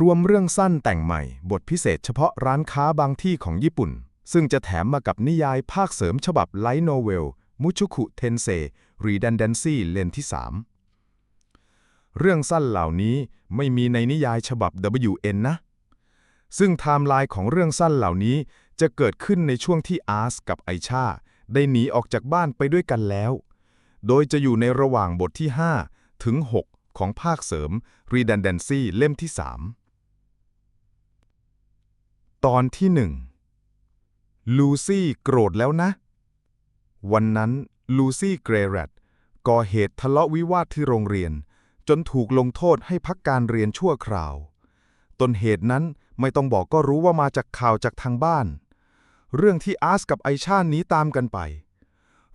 รวมเรื่องสั้นแต่งใหม่ บทพิเศษเฉพาะร้านค้าบางที่ของญี่ปุ่น ซึ่งจะแถมมากับนิยายภาคเสริมฉบับไลท์โนเวล มุชุคุเทนเซ Redundancy เล่มที่ 3 เรื่องสั้นเหล่านี้ไม่มีในนิยายฉบับ WN นะ ซึ่งไทม์ไลน์ของเรื่องสั้นเหล่านี้จะเกิดขึ้นในช่วงที่อาร์สกับไอชาได้หนีออกจากบ้านไปด้วยกันแล้ว โดยจะอยู่ในระหว่างบทที่ 5 ถึง 6 ของภาคเสริม Redundancy เล่มที่ 3 ตอนที่1ลูซี่โกรธแล้วนะ วันนั้นลูซี่เกรแรตก่อเหตุทะเลาะวิวาทที่โรงเรียน จนถูกลงโทษให้พักการเรียนชั่วคราว ต้นเหตุนั้นไม่ต้องบอกก็รู้ว่ามาจากข่าวจากทางบ้าน เรื่องที่อาร์สกับไอชาหนีตามกันไป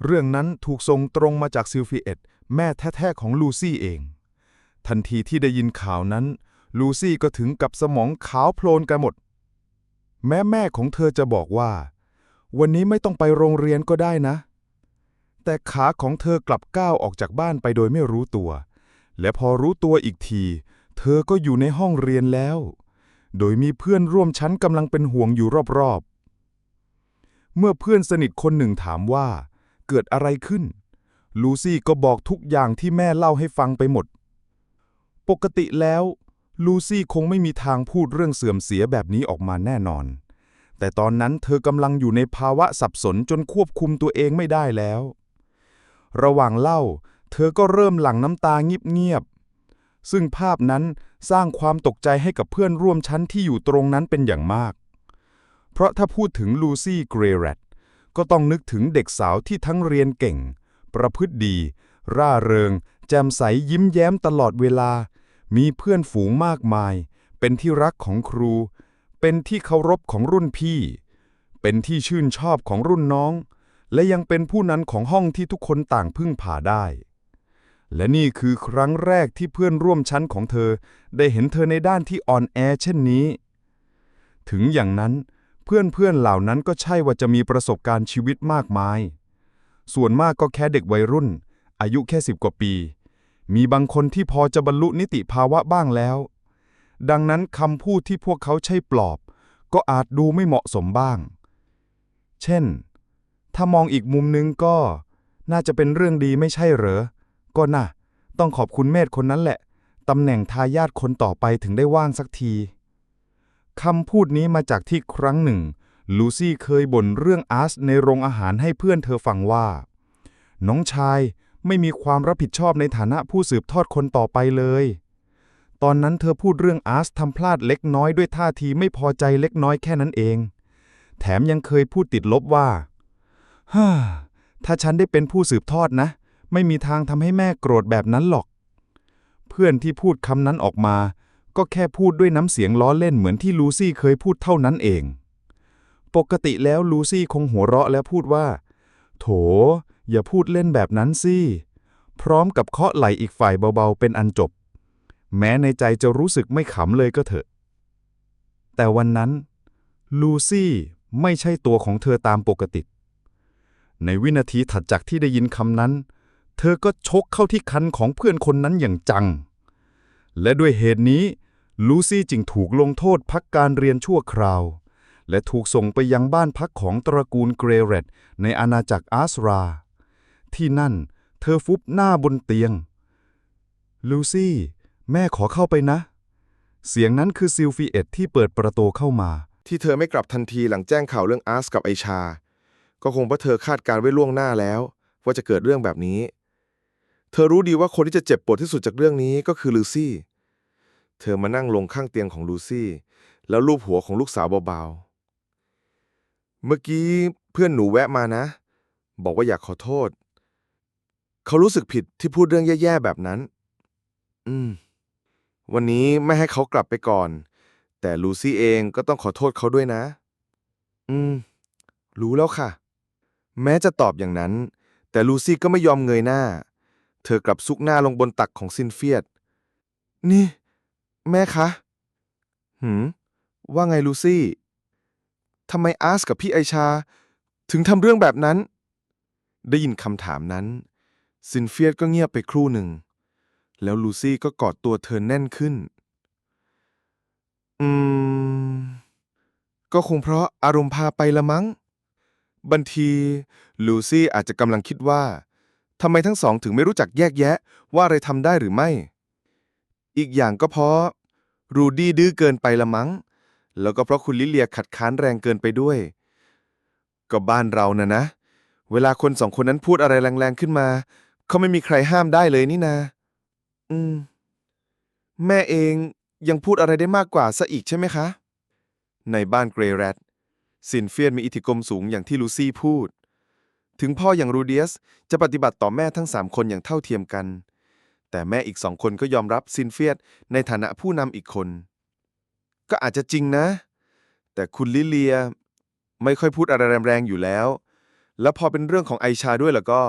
เรื่องนั้นถูกส่งตรงมาจากซิลฟิเอ็ตแม่แท้ๆของลูซี่เอง ทันทีที่ได้ยินข่าวนั้น ลูซี่ก็ถึงกับสมองขาวโพลนกันหมด แม้แม่ของเธอจะบอกว่า วันนี้ไม่ต้องไปโรงเรียนก็ได้นะ แต่ขาของเธอกลับก้าวออกจากบ้านไปโดยไม่รู้ตัว และพอรู้ตัวอีกที เธอก็อยู่ในห้องเรียนแล้ว โดยมีเพื่อนร่วมชั้นกำลังเป็นห่วงอยู่รอบๆ เมื่อเพื่อนสนิทคนหนึ่งถามว่า เกิดอะไรขึ้น ลูซี่ก็บอกทุกอย่างที่แม่เล่าให้ฟังไปหมด ปกติแล้ว ลูซี่คงไม่มีทางพูดเรื่องเสื่อมเสียแบบนี้ออกมาแน่นอน แต่ตอนนั้นเธอกำลังอยู่ในภาวะสับสนจนควบคุมตัวเองไม่ได้แล้ว ระหว่างเล่า เธอก็เริ่มหลั่งน้ำตาเงียบๆ ซึ่งภาพนั้นสร้างความตกใจให้กับเพื่อนร่วมชั้นที่อยู่ตรงนั้นเป็นอย่างมาก เพราะถ้าพูดถึงลูซี่เกรแรตก็ต้องนึกถึงเด็กสาวที่ทั้งเรียนเก่ง ประพฤติดี ร่าเริง แจ่มใสยิ้มแย้มตลอดเวลา มีเพื่อนฝูงมากมาย เป็นที่รักของครู เป็นที่เคารพของรุ่นพี่ เป็นที่ชื่นชอบของรุ่นน้อง และยังเป็นผู้นั้นของห้องที่ทุกคนต่างพึ่งพาได้ และนี่คือครั้งแรกที่เพื่อนร่วมชั้นของเธอ ได้เห็นเธอในด้านที่อ่อนแอเช่นนี้ ถึงอย่างนั้นเพื่อนๆเหล่านั้นก็ใช่ว่าจะมีประสบการณ์ชีวิตมากมาย ส่วนมากก็แค่เด็กวัยรุ่น อายุแค่สิบกว่าปี มีบางคนที่พอจะบรรลุนิติภาวะบ้างแล้ว ดังนั้นคำพูดที่พวกเขาใช้ปลอบ ก็อาจดูไม่เหมาะสมบ้าง เช่น ถ้ามองอีกมุมนึงก็ น่าจะเป็นเรื่องดีไม่ใช่เหรอ ก็น่ะ ต้องขอบคุณเมธคนนั้นแหละ ตำแหน่งทายาทคนต่อไปถึงได้ว่างสักที คำพูดนี้มาจากที่ครั้งหนึ่ง ลูซี่เคยบ่นเรื่องอาร์สในโรงอาหารให้เพื่อนเธอฟังว่า น้องชาย ไม่มีความรับผิดชอบในฐานะผู้สืบทอดคนต่อไปเลย ตอนนั้นเธอพูดเรื่องอาร์สทำพลาดเล็กน้อยด้วยท่าทีไม่พอใจเล็กน้อยแค่นั้นเอง แถมยังเคยพูดติดลบว่าฮ่าถ้าฉันได้เป็นผู้สืบทอดนะ ไม่มีทางทำให้แม่โกรธแบบนั้นหรอก เพื่อนที่พูดคำนั้นออกมา ก็แค่พูดด้วยน้ำเสียงล้อเล่นเหมือนที่ลูซี่เคยพูดเท่านั้นเอง ปกติแล้วลูซี่คงหัวเราะและพูดว่า โถ อย่าพูดเล่นแบบนั้นสิ พร้อมกับเคาะไหล่อีกฝ่ายเบาๆ เป็นอันจบ แม้ในใจจะรู้สึกไม่ขำเลยก็เถอะ แต่วันนั้น ลูซี่ไม่ใช่ตัวของเธอตามปกติ ในวินาทีถัดจากที่ได้ยินคำนั้น เธอก็ชกเข้าที่คันของเพื่อนคนนั้นอย่างจัง และด้วยเหตุนี้ลูซี่จึงถูกลงโทษพักการเรียนชั่วคราว และถูกส่งไปยังบ้านพักของตระกูลเกรเรตในอาณาจักรอาสรา ที่นั่น เธอฟุบหน้าบนเตียง ลูซี่ แม่ขอเข้าไปนะ เสียงนั้นคือซิลฟิเอ็ตที่เปิดประตูเข้ามา ที่เธอไม่กลับทันทีหลังแจ้งข่าวเรื่องอาร์สกับไอชา ก็คงเพราะเธอคาดการไว้ล่วงหน้าแล้ว ว่าจะเกิดเรื่องแบบนี้ เธอรู้ดีว่าคนที่จะเจ็บปวดที่สุดจากเรื่องนี้ก็คือลูซี่ เธอมานั่งลงข้างเตียงของลูซี่ แล้วลูบหัวของลูกสาวเบาๆ เมื่อกี้เพื่อนหนูแวะมานะ บอกว่าอยากขอโทษ เขารู้สึกผิดที่พูดเรื่องแย่ๆแบบนั้น อืม วันนี้ไม่ให้เขากลับไปก่อน แต่ลูซี่เองก็ต้องขอโทษเขาด้วยนะ อืม รู้แล้วค่ะ แม้จะตอบอย่างนั้น แต่ลูซี่ก็ไม่ยอมเงยหน้า เธอกลับซุกหน้าลงบนตักของซินเฟียด นี่ แม่คะ หืม ว่าไงลูซี่ ทำไมอาร์สกับพี่ไอชา ถึงทำเรื่องแบบนั้น ได้ยินคำถามนั้น ซินเฟียดก็เงียบไปครู่หนึ่ง แล้วลูซี่ก็กอดตัวเธอแน่นขึ้น อืม ก็คงเพราะอารมณ์พาไปละมั้งบางทีลูซี่อาจจะกำลังคิดว่าทำไมทั้งสองถึงไม่รู้จักแยกแยะว่าอะไรทำได้หรือไม่ อีกอย่างก็เพราะ รูดี้ดื้อเกินไปละมั้ง แล้วก็เพราะคุณลิเลียขัดค้านแรงเกินไปด้วย ก็บ้านเรานะนะ เวลาคนสองคนนั้นพูดอะไรแรงๆขึ้นมา เขาไม่มีใครห้ามได้เลยนี่นา อืม แม่เองยังพูดอะไรได้มากกว่าซะอีกใช่ไหมคะ ในบ้านเกรย์แรดซินเฟียนมีอิทธิกรมสูงอย่างที่ลูซี่พูด ถึงพ่ออย่างรูเดียสจะปฏิบัติต่อแม่ทั้งสามคนอย่างเท่าเทียมกัน แต่แม่อีกสองคนก็ยอมรับซินเฟียสในฐานะผู้นำอีกคน ก็อาจจะจริงนะ แต่คุณลิเลียไม่ค่อยพูดอะไรแรงๆอยู่แล้ว แล้วพอเป็นเรื่องของไอชาด้วยแล้วก็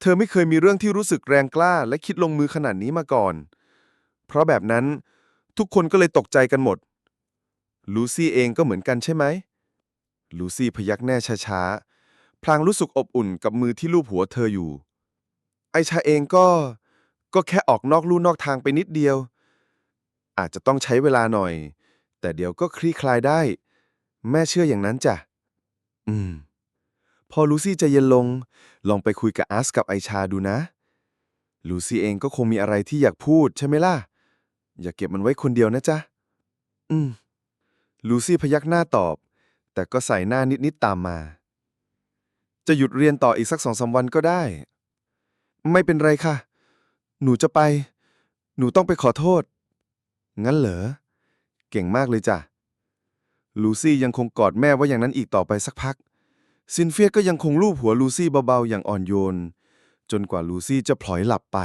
เธอไม่เคยมีเรื่องที่รู้สึกแรงกล้า และคิดลงมือขนาดนี้มาก่อน เพราะแบบนั้นทุกคนก็เลยตกใจกันหมด ลูซี่เองก็เหมือนกันใช่ไหม ลูซี่พยักแน่ช้าๆ พลางรู้สึกอบอุ่นกับมือที่ลูบหัวเธออยู่ ไอชาเองก็ ก็แค่ออกนอกลู่นอกทางไปนิดเดียว อาจจะต้องใช้เวลาหน่อย แต่เดี๋ยวก็คลี่คลายได้ แม่เชื่ออย่างนั้นจ้ะ อืม พอลูซี่ใจะเย็นลง ลองไปคุยกับอาร์สกับไอชาดูนะ ลูซี่เองก็คงมีอะไรที่อยากพูดใช่ไหมล่ะ อย่าเก็บมันไว้คนเดียวนะจ๊ะ อืม ลูซี่พยักหน้าตอบ แต่ก็ใส่หน้านิดๆตามมา จะหยุดเรียนต่ออีกสักสองสาวันก็ได้ ไม่เป็นไรค่ะ หนูจะไป หนูต้องไปขอโทษ งั้นเหรอ เก่งมากเลยจ้ะ ลูซี่ยังคงกอดแม่ไว้อย่างนั้นอีกต่อไปสักพัก ซินเฟียก็ยังคงลูบหัวลูซี่เบาๆอย่างอ่อนโยน จนกว่าลูซี่จะพลอยหลับไป